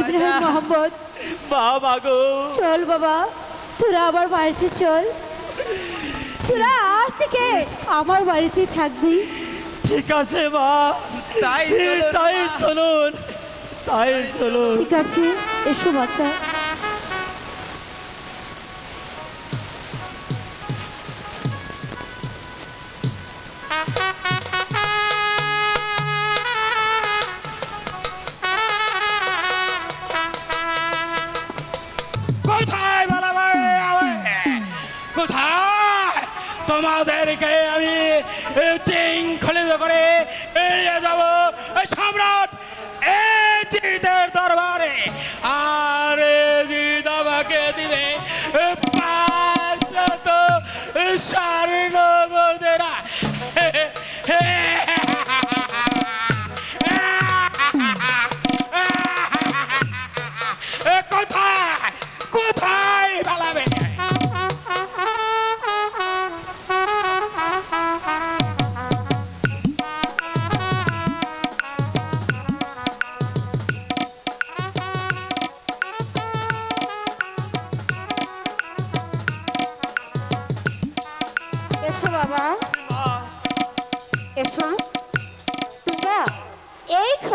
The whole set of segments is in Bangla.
ইব্রাহিম মোহাম্মদ। বাবা গো। চল বাবা তোরা আমার বাড়িতে চল। তোরা আজ থেকে আমার বাড়িতে থাকবি। ঠিক আছে মা। তাই তাই চলুন তাই চলুন। ঠিক আছে এসো বাচ্চা।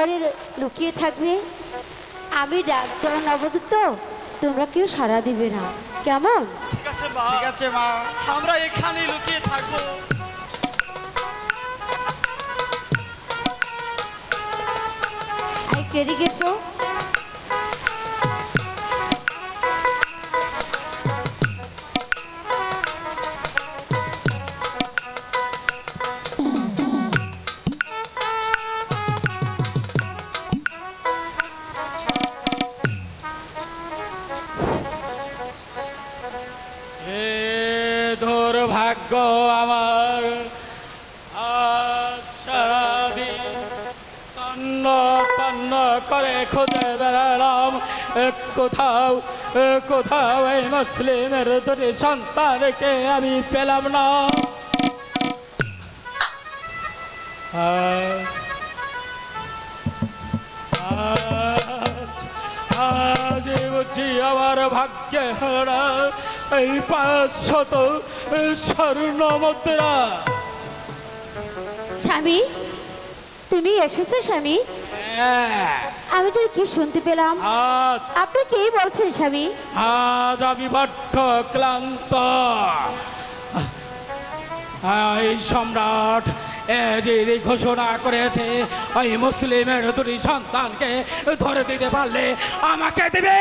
ঘরে লুকিয়ে থাকবে? আমি ডাক্তার নবদূত তো তোমরা কেউ সাড়া দিবে না। কেমন? ঠিক আছে মা। ঠিক আছে মা। আমরা এখানেই লুকিয়ে থাকব। এসো। বেড়ালাম। কোথাও কোথাও এই মুসলিমের সন্তানকে আমি পেলাম না। আমার ভাগ্যে হারা এই পাঁচশত স্বর্ণ মুদ্রা। স্বামী, তুমি এসেছ স্বামী? আমি তো কি শুনতে পেলাম। আজ আপনি কি বলছেন স্বামী? আজ আমি বড্ড ক্লান্ত। এই সম্রাট যে ঘোষণা করেছে ওই মুসলিমের দুটি সন্তানকে ধরে দিতে পারলে আমাকে দেবে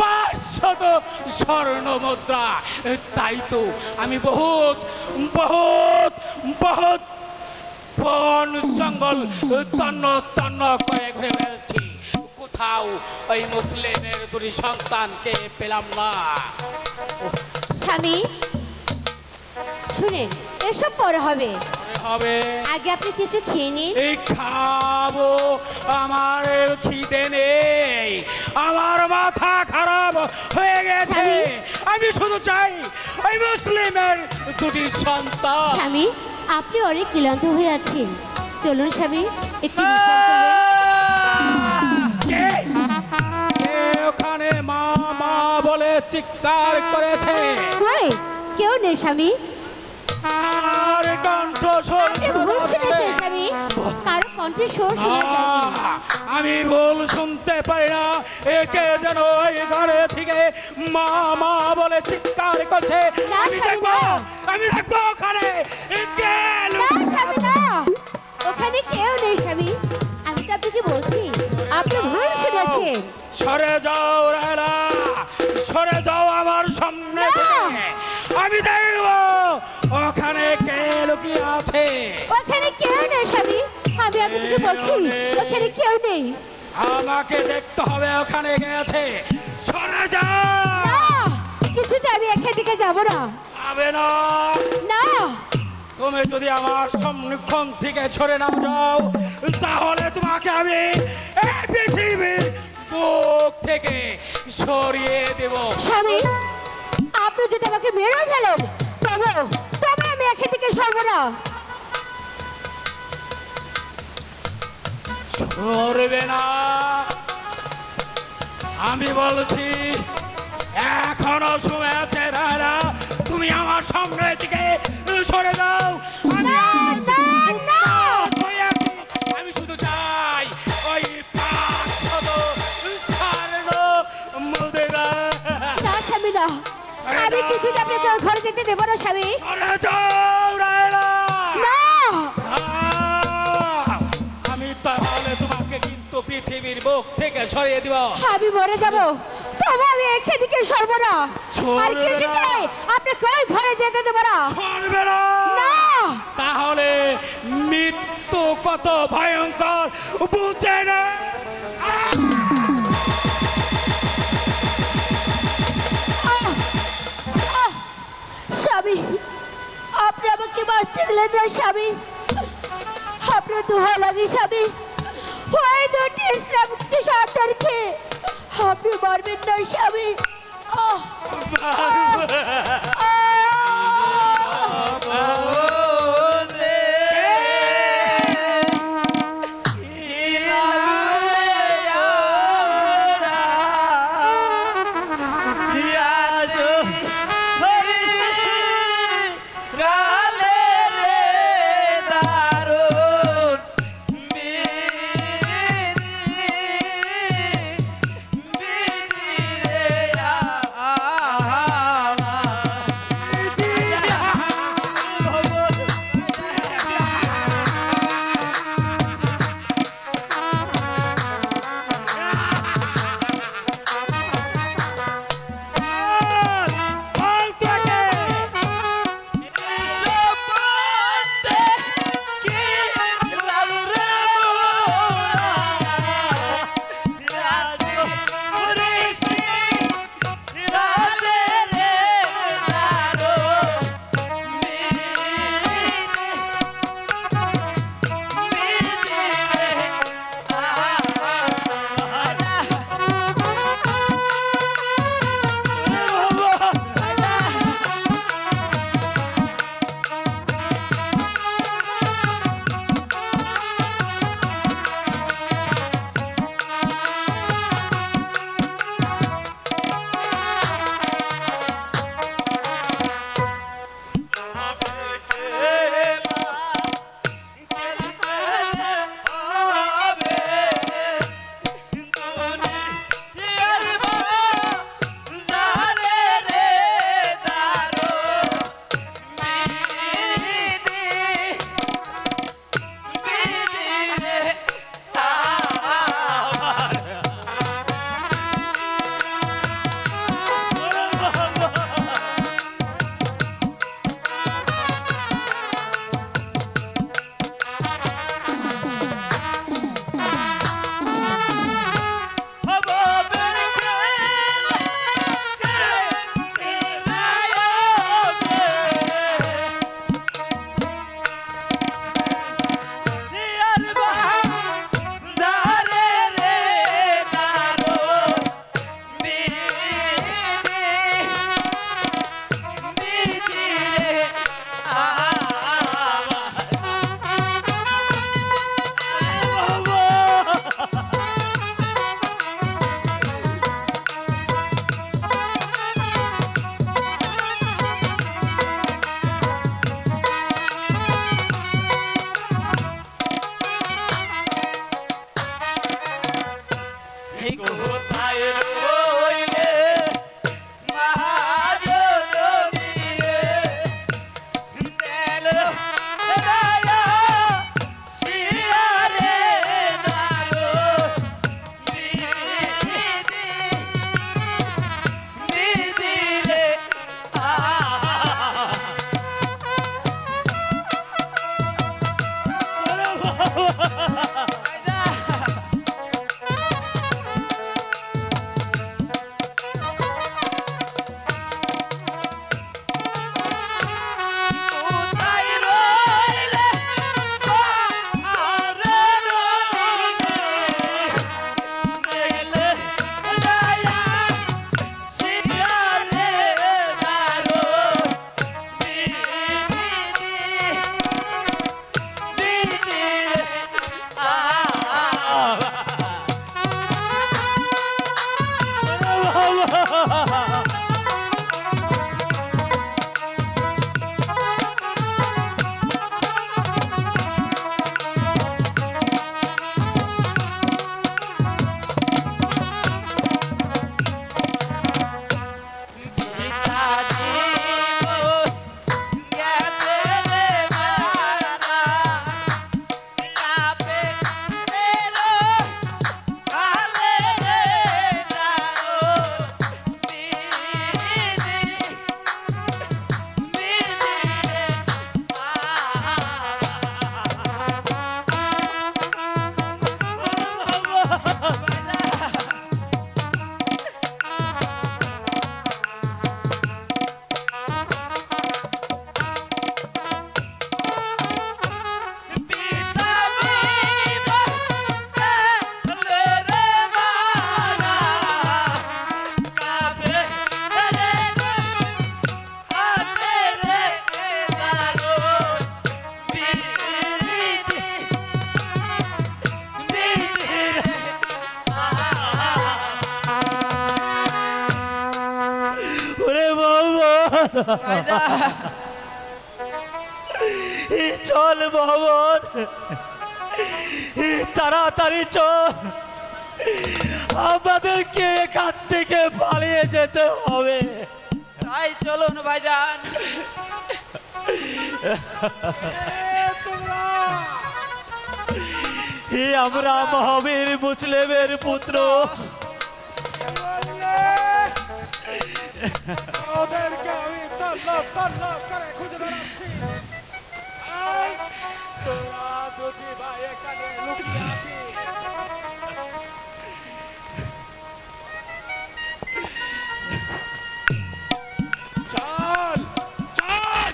পাঁচশত স্বর্ণ মুদ্রা। তাই তো আমি বহুত বহুত বহুত বন জঙ্গল তন্ন তন্ন করে ঘুরে বেড়াচ্ছি কোথাও ওই মুসলিমের দুটি সন্তানকে পেলাম না। স্বামী শুনেন এসব পরে হবে। হবে। আগে আপনি কিছু খেয়ে নিন। এই খাব আমার খিদে নেই। আমার মাথা খারাপ হয়ে গেছে। আমি শুধু চাই ওই মুসলিমের দুটি সন্তান। স্বামী আপনি অনেক ক্লান্ত হয়ে আছেন। চলুন স্বামী একটু বিশ্রাম করবেন কে? কে ওখানে মা মা বলে চিৎকার করেছে? কেউ নেই স্বামী। আর কণ্ঠ কারও কণ্ঠে সুর শোনা আমি ভুল শুনতে পারি না। একে যেন ওই ঘরে থেকে মা মা বলে চিৎকার করছে। আমি দেখব আমি দেখব ওখানে ওখানে কেউ নেই স্বামী। আমি তো আপনাকে বলছি আপনি ভুল শুনেছেন। সরে যাও রায়লা। সরে যাও আমার সামনে থেকে। আপনাকে বলছি ওখানে কেউ নেই। আমাকে দেখতে হবে ওখানে গেছে সরে যা! কিছুতে আমি এখান থেকে যাব না। যাবে না। না। তুমি যদি আমার সম্মুখন থেকে সরে না যাও তাহলে তোমাকে আমি এই পৃথিবীর বুক থেকে সরিয়ে দেব। স্বামী আপনি যদি আমাকে মেরে ফেলেন তবে তবে আমি এখান থেকে সরব না। সরবে না আমি বলছি এখনও সময় আছে রায়রা তুমি আমার সামনে থেকে সরে যাও আমি। উন্মাদ হয়ে আছি। আমি শুধু চাই ওই ঘরে যেতে দেবো না স্বামী। পৃথিবীর বুক থেকে সরিয়ে দিব। আমি মরে যাব। তবে আমি এখান থেকে সরব না। আর সরবে কিছুতে না। আপনাকে ওই ঘরে যেতে দেবো না? সরবে না। তাহলে মৃত্যু কত ভয়ঙ্কর বুঝে না! স্বামী আপনি আমাকে বাঁচতে দিলেন না স্বামী। আপনার দোহা লাগে স্বামী। ওই দুটি ইসলামকে সন্তানকে। আপনি মারবেন না স্বামী। আহ! চল মোহাম্মদ। তাড়াতাড়ি চল। আমাদেরকে এখান থেকে পালিয়ে যেতে হবে। তাই চলুন ভাইজান। আমরা মহাবীর মুসলিমের পুত্র। ওদেরকে আমি তল্লাপ তল্লাপ করে খুঁজে বেড়াচ্ছি তোরা দুটি ভাই এখানে লুকিয়ে আছিস চল চল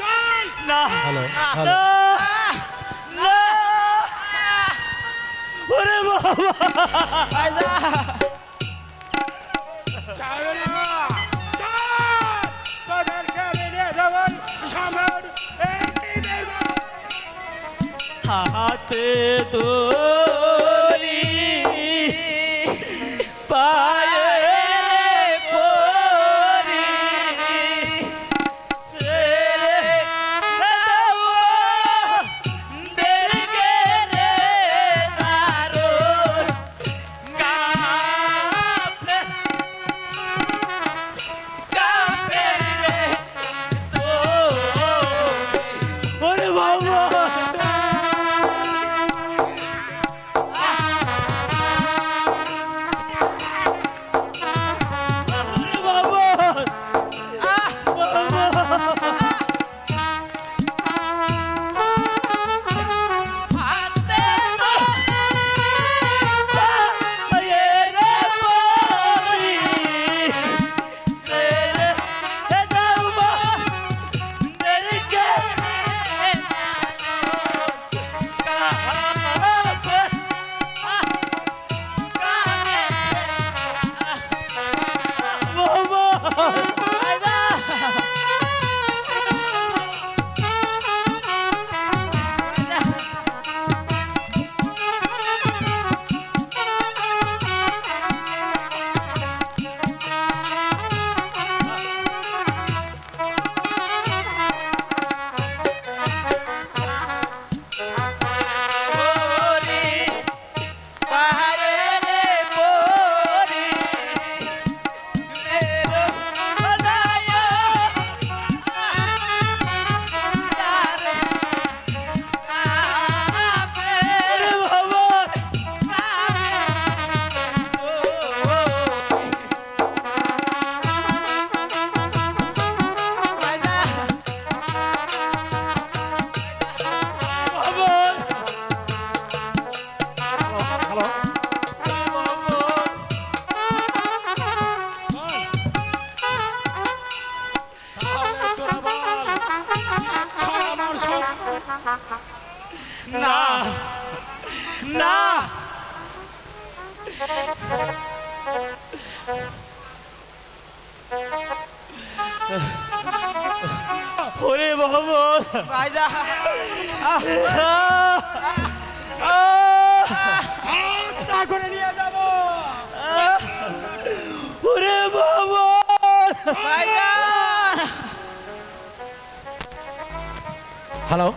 চল না হ্যালো না ওরে বাবা हाथ दो ওরে মোহাম্মদ! করে নিয়ে যাব। ওরে মোহাম্মদ হ্যালো